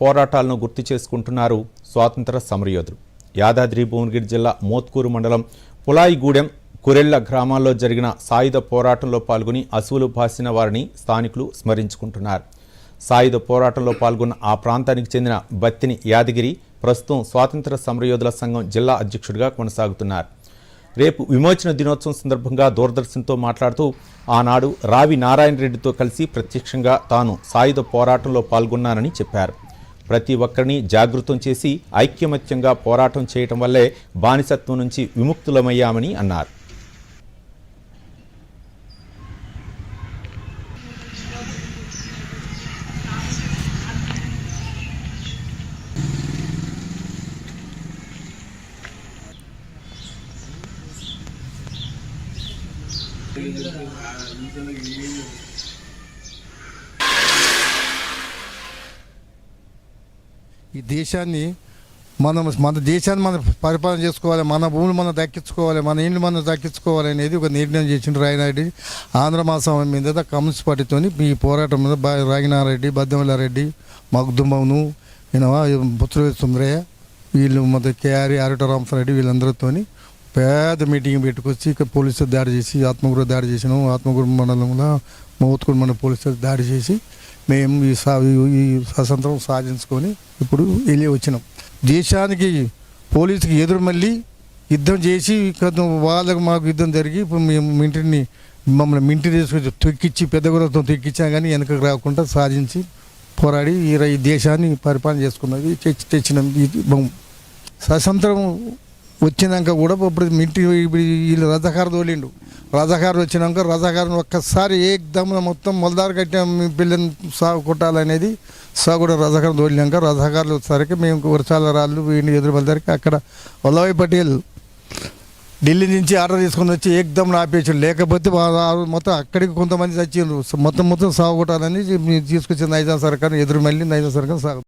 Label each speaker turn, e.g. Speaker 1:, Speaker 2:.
Speaker 1: పోరాటాలను గుర్తు చేసుకుంటున్నారు స్వాతంత్ర సమరయోధులు. యాదాద్రి భువనగిరి జిల్లా మోత్కూరు మండలం పులాయిగూడెం కురెళ్ళ గ్రామాల్లో జరిగిన సాయుధ పోరాటంలో పాల్గొని అసువులు బాసిన వారిని స్థానికులు స్మరించుకుంటున్నారు. సాయుధ పోరాటంలో పాల్గొన్న ఆ ప్రాంతానికి చెందిన బత్తిని యాదగిరి ప్రస్తుతం స్వాతంత్ర సమరయోధుల సంఘం జిల్లా అధ్యక్షుడిగా కొనసాగుతున్నారు. రేపు విమోచన దినోత్సవం సందర్భంగా దూరదర్శన్తో మాట్లాడుతూ ఆనాడు రావి నారాయణ రెడ్డితో కలిసి ప్రత్యక్షంగా తాను సాయుధ పోరాటంలో పాల్గొన్నానని చెప్పారు. ప్రతి ఒక్కరిని జాగృతం చేసి ఐక్యమత్యంగా పోరాటం చేయటం వల్లే బానిసత్వం నుంచి విముక్తులమయ్యామని అన్నారు.
Speaker 2: ఈ దేశాన్ని మనం మన దేశాన్ని మనం పరిపాలన చేసుకోవాలి మన భూములు మనం దక్కించుకోవాలి మన ఇండ్లు మనం దక్కించుకోవాలి అనేది ఒక నిర్ణయం చేసిండు రాయనారెడ్డి. ఆంధ్ర మాసం మీద కమ్యూనిస్ట్ పార్టీతో ఈ పోరాటం మీద రాగినారెడ్డి బద్దెమల్లారెడ్డి మగ్దుమ్మను ఈయన సుందరయ్య వీళ్ళు మొదటి కేఆర్ ఆరిట రామసారెడ్డి వీళ్ళందరితో పెద్ద మీటింగ్ పెట్టుకొచ్చి ఇక పోలీసులు దాడి చేసి ఆత్మగురు దాడి చేసినాం ఆత్మగురు మండలంలో మౌత్కూరు మండలం పోలీసులు దాడి చేసి మేము ఈ సా ఈ- స్వతంత్రం సాధించుకొని ఇప్పుడు వెళ్ళి వచ్చినాం దేశానికి పోలీసుకి ఎదురు మళ్ళీ యుద్ధం చేసి వాళ్ళకు మాకు యుద్ధం జరిగి ఇప్పుడు మేము మింటిని మమ్మల్ని మింటి తీసుకొచ్చి తొక్కిచ్చి పెద్ద గురతో తొక్కిచ్చాం కానీ వెనకకు రాకుండా సాధించి పోరాడి ఈ దేశాన్ని పరిపాలన చేసుకున్నది తెచ్చి తెచ్చినాం బొమ్మ. స్వతంత్రం వచ్చినాక కూడా ఇప్పుడు మింటి వీళ్ళు రజాకారు తోలిండు రజాకారు వచ్చినాక రజాకారుని ఒక్కసారి ఏకదమ్మున మొత్తం మొలదారు కట్టిన పిల్లని సాగు కొట్టాలనేది సాగు కూడా తోలినాక రజాకారులు వచ్చేసరికి మేము వర్షాల రాళ్ళు వీడిని ఎదురు అక్కడ వల్లభాయ్ పటేల్ ఢిల్లీ నుంచి ఆర్డర్ తీసుకొని వచ్చి ఏకదమ్ ఆపేసాడు లేకపోతే మొత్తం అక్కడికి కొంతమంది చచ్చిండ్రు. మొత్తం మొత్తం సాగు కొట్టాలని తీసుకొచ్చిన నైజాం సర్కార్ ఎదురు మళ్ళీ నైజాం సర్కార్ సాగు